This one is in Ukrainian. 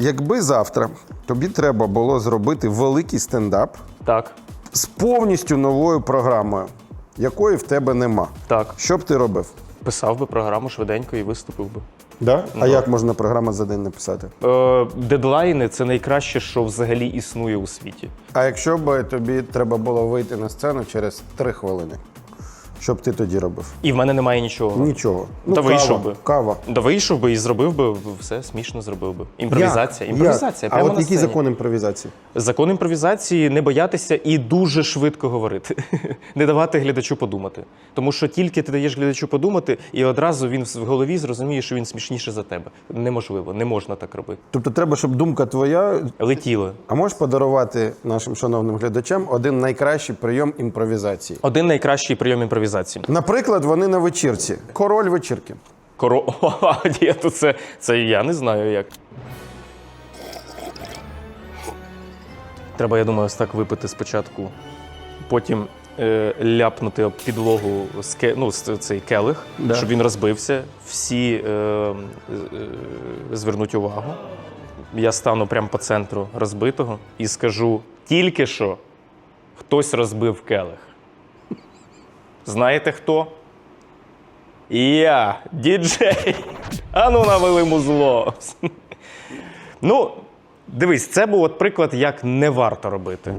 Якби завтра тобі треба було зробити великий стендап Так, з повністю новою програмою, якої в тебе нема, так. що б ти робив? Писав би програму швиденько і виступив би. Да? А як можна програму за день написати? Е, дедлайни це найкраще, що взагалі існує у світі. А якщо б тобі треба було вийти на сцену через три хвилини, що б ти тоді робив? І в мене немає нічого. Нічого. Ну, Та кава, вийшов би. Кава. Да вийшов би і зробив би все смішно зробив би. Імпровізація. Як? Імпровізація. Як? А от який закон імпровізації? Закон імпровізації не боятися і дуже швидко говорити, не давати глядачу подумати. Тому що тільки ти даєш глядачу подумати, і одразу він в голові зрозуміє, що він смішніше за тебе. Неможливо, не можна так робити. Тобто треба, щоб думка твоя. Летіло. А можеш подарувати нашим шановним глядачам один найкращий прийом імпровізації? Один найкращий прийом імпровізації. Наприклад, вони на вечірці. Король вечірки. Коро... Це, це я не знаю як. Треба, я думаю, ось так випити спочатку, потім е, ляпнути об підлогу ске... ну, с- цей келих, Да. щоб він розбився. Всі е, е, звернуть увагу. Я стану прямо по центру розбитого і скажу: тільки що хтось розбив келих. Знаєте хто? Я, діджей. Ану навели музло. Ну, дивись, це був от приклад, як не варто робити.